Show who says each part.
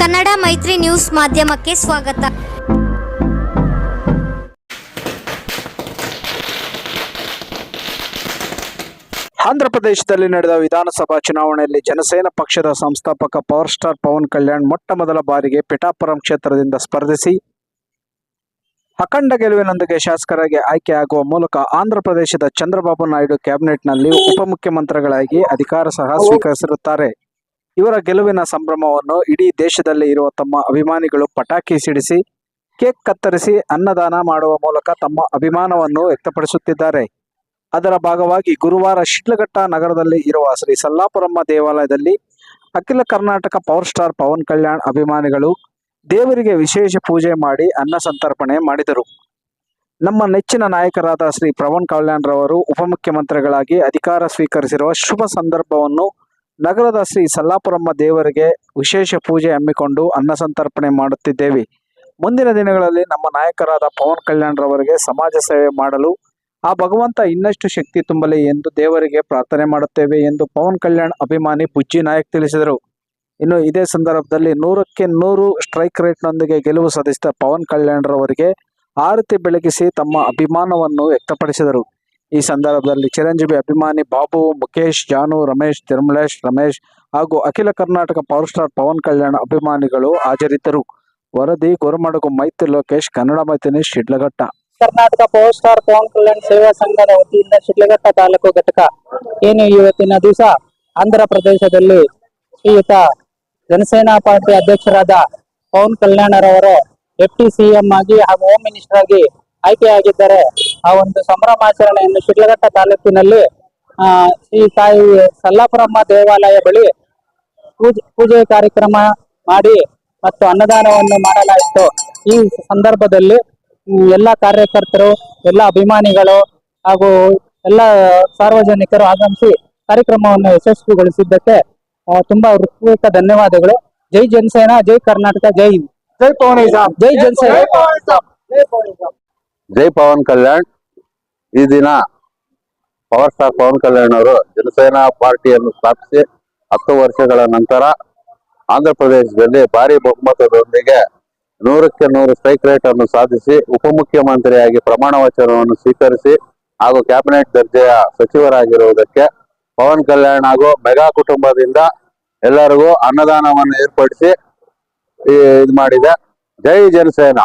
Speaker 1: ಕನ್ನಡ ಮೈತ್ರಿ ನ್ಯೂಸ್ ಮಾಧ್ಯಮಕ್ಕೆ ಸ್ವಾಗತ.
Speaker 2: ಆಂಧ್ರಪ್ರದೇಶದಲ್ಲಿ ನಡೆದ ವಿಧಾನಸಭಾ ಚುನಾವಣೆಯಲ್ಲಿ ಜನಸೇನಾ ಪಕ್ಷದ ಸಂಸ್ಥಾಪಕ ಪವರ್ ಸ್ಟಾರ್ ಪವನ್ ಕಲ್ಯಾಣ್ ಮೊಟ್ಟ ಮೊದಲ ಬಾರಿಗೆ ಪಿಠಾಪುರಂ ಕ್ಷೇತ್ರದಿಂದ ಸ್ಪರ್ಧಿಸಿ, ಅಖಂಡ ಗೆಲುವಿನೊಂದಿಗೆ ಶಾಸಕರಾಗಿ ಆಯ್ಕೆಯಾಗುವ ಮೂಲಕ ಆಂಧ್ರಪ್ರದೇಶದ ಚಂದ್ರಬಾಬು ನಾಯ್ಡು ಕ್ಯಾಬಿನೆಟ್ನಲ್ಲಿ ಉಪಮುಖ್ಯಮಂತ್ರಿಗಳಾಗಿ ಅಧಿಕಾರ ಸಹ ಸ್ವೀಕರಿಸಿರುತ್ತಾರೆ. ಇವರ ಗೆಲುವಿನ ಸಂಭ್ರಮವನ್ನು ಇಡೀ ದೇಶದಲ್ಲಿ ಇರುವ ತಮ್ಮ ಅಭಿಮಾನಿಗಳು ಪಟಾಕಿ ಸಿಡಿಸಿ, ಕೇಕ್ ಕತ್ತರಿಸಿ ಅನ್ನದಾನ ಮಾಡುವ ಮೂಲಕ ತಮ್ಮ ಅಭಿಮಾನವನ್ನು ವ್ಯಕ್ತಪಡಿಸುತ್ತಿದ್ದಾರೆ. ಅದರ ಭಾಗವಾಗಿ ಗುರುವಾರ ಶಿಡ್ಲಘಟ್ಟ ನಗರದಲ್ಲಿ ಇರುವ ಶ್ರೀ ಸಲ್ಲಾಪುರಮ್ಮ ದೇವಾಲಯದಲ್ಲಿ ಅಖಿಲ ಕರ್ನಾಟಕ ಪವರ್ ಸ್ಟಾರ್ ಪವನ್ ಕಲ್ಯಾಣ್ ಅಭಿಮಾನಿಗಳು ದೇವರಿಗೆ ವಿಶೇಷ ಪೂಜೆ ಮಾಡಿ ಅನ್ನ ಸಂತರ್ಪಣೆ ಮಾಡಿದರು. ನಮ್ಮ ನೆಚ್ಚಿನ ನಾಯಕರಾದ ಶ್ರೀ ಪವನ್ ಕಲ್ಯಾಣ್ ರವರು ಉಪಮುಖ್ಯಮಂತ್ರಿಗಳಾಗಿ ಅಧಿಕಾರ ಸ್ವೀಕರಿಸಿರುವ ಶುಭ ಸಂದರ್ಭವನ್ನು ನಗರದ ಶ್ರೀ ಸಲ್ಲಾಪುರಮ್ಮ ದೇವರಿಗೆ ವಿಶೇಷ ಪೂಜೆ ಹಮ್ಮಿಕೊಂಡು ಅನ್ನ ಸಂತರ್ಪಣೆ ಮಾಡುತ್ತಿದ್ದೇವೆ. ಮುಂದಿನ ದಿನಗಳಲ್ಲಿ ನಮ್ಮ ನಾಯಕರಾದ ಪವನ್ ಕಲ್ಯಾಣ್ ರವರಿಗೆ ಸಮಾಜ ಸೇವೆ ಮಾಡಲು ಆ ಭಗವಂತ ಇನ್ನಷ್ಟು ಶಕ್ತಿ ತುಂಬಲಿ ಎಂದು ದೇವರಿಗೆ ಪ್ರಾರ್ಥನೆ ಮಾಡುತ್ತೇವೆ ಎಂದು ಪವನ್ ಕಲ್ಯಾಣ್ ಅಭಿಮಾನಿ ಬುಜ್ಜಿ ನಾಯಕ್ ತಿಳಿಸಿದರು. ಇನ್ನು ಇದೇ ಸಂದರ್ಭದಲ್ಲಿ ನೂರಕ್ಕೆ ನೂರು ಸ್ಟ್ರೈಕ್ ರೇಟ್ನೊಂದಿಗೆ ಗೆಲುವು ಸಾಧಿಸಿದ ಪವನ್ ಕಲ್ಯಾಣ್ ರವರಿಗೆ ಆರತಿ ಬೆಳಗಿಸಿ ತಮ್ಮ ಅಭಿಮಾನವನ್ನು ವ್ಯಕ್ತಪಡಿಸಿದರು. ಈ ಸಂದರ್ಭದಲ್ಲಿ ಚಿರಂಜೀವಿ ಅಭಿಮಾನಿ ಬಾಬು ಮುಖೇಶ್ ಜಾನು, ರಮೇಶ್, ತಿರುಮಲೇಶ್, ರಮೇಶ್ ಹಾಗೂ ಅಖಿಲ ಕರ್ನಾಟಕ ಪವರ್ ಸ್ಟಾರ್ ಪವನ್ ಕಲ್ಯಾಣ್ ಅಭಿಮಾನಿಗಳು ಹಾಜರಿದ್ದರು. ವರದಿ, ಗುರುಮಡಗು ಮೈತ್ರಿ ಲೋಕೇಶ್, ಕನ್ನಡ ಮೈತ್ರಿ ಶಿಡ್ಲಘಟ್ಟ.
Speaker 3: ಕರ್ನಾಟಕ ಪವರ್ ಸ್ಟಾರ್ ಪವನ್ ಕಲ್ಯಾಣ್ ಸೇವಾ ಸಂಘದ ವತಿಯಿಂದ ಶಿಡ್ಲಘಟ್ಟ ತಾಲೂಕು ಘಟಕ ಏನು ಇವತ್ತಿನ ದಿವಸ? ಆಂಧ್ರ ಪ್ರದೇಶದಲ್ಲಿ ಶ್ರೀಯುತ ಜನಸೇನಾ ಪಾರ್ಟಿ ಅಧ್ಯಕ್ಷರಾದ ಪವನ್ ಕಲ್ಯಾಣರವರು ಡೆಪ್ಟಿ ಸಿಎಂ ಆಗಿ ಹಾಗೂ ಹೋಮ್ ಮಿನಿಸ್ಟರ್ ಆಗಿ ಆಯ್ಕೆಯಾಗಿದ್ದಾರೆ ಆ ಒಂದು ಸಂಭ್ರಮಾಚರಣೆಯನ್ನು ಶಿಡ್ಲಘಟ್ಟ ತಾಲೂಕಿನಲ್ಲಿ ಆ ಶ್ರೀ ತಾಯಿ ಸಲ್ಲಾಪುರಮ್ಮ ದೇವಾಲಯ ಬಳಿ ಪೂಜೆ ಪೂಜೆ ಕಾರ್ಯಕ್ರಮ ಮಾಡಿ ಮತ್ತು ಅನ್ನದಾನವನ್ನು ಮಾಡಲಾಯಿತು. ಈ ಸಂದರ್ಭದಲ್ಲಿ ಎಲ್ಲ ಕಾರ್ಯಕರ್ತರು ಎಲ್ಲ ಅಭಿಮಾನಿಗಳು ಹಾಗೂ ಎಲ್ಲ ಸಾರ್ವಜನಿಕರು ಆಗಮಿಸಿ ಕಾರ್ಯಕ್ರಮವನ್ನು ಯಶಸ್ವಿಗೊಳಿಸಿದ್ದಕ್ಕೆ ತುಂಬಾ ಹೃತ್ಪೂರ್ವಕ ಧನ್ಯವಾದಗಳು. ಜೈ ಜನಸೇನಾ ಜೈ ಕರ್ನಾಟಕ ಜೈ ಹಿಂದ್. ಜೈ ಪವನ್ ಜೈ ಜನಸೇನಾ.
Speaker 4: ಜೈ ಪವನ್ ಕಲ್ಯಾಣ್. ಈ ದಿನ ಪವರ್ ಸ್ಟಾರ್ ಪವನ್ ಕಲ್ಯಾಣ್ ಅವರು ಜನಸೇನಾ ಪಾರ್ಟಿಯನ್ನು ಸ್ಥಾಪಿಸಿ ಹತ್ತು ವರ್ಷಗಳ ನಂತರ ಆಂಧ್ರ ಪ್ರದೇಶದಲ್ಲಿ ಭಾರಿ ಬಹುಮತದೊಂದಿಗೆ ನೂರಕ್ಕೆ ನೂರು ಸ್ಟ್ರೈಕ್ ರೇಟ್ ಅನ್ನು ಸಾಧಿಸಿ ಉಪಮುಖ್ಯಮಂತ್ರಿಯಾಗಿ ಪ್ರಮಾಣ ವಚನವನ್ನು ಸ್ವೀಕರಿಸಿ ಹಾಗೂ ಕ್ಯಾಬಿನೆಟ್ ದರ್ಜೆಯ ಸಚಿವರಾಗಿರುವುದಕ್ಕೆ ಪವನ್ ಕಲ್ಯಾಣ್ ಹಾಗೂ ಮೆಗಾ ಕುಟುಂಬದಿಂದ ಎಲ್ಲರಿಗೂ ಅನ್ನದಾನವನ್ನು ಏರ್ಪಡಿಸಿ ಇದು ಮಾಡಿದೆ. ಜೈ ಜನಸೇನಾ.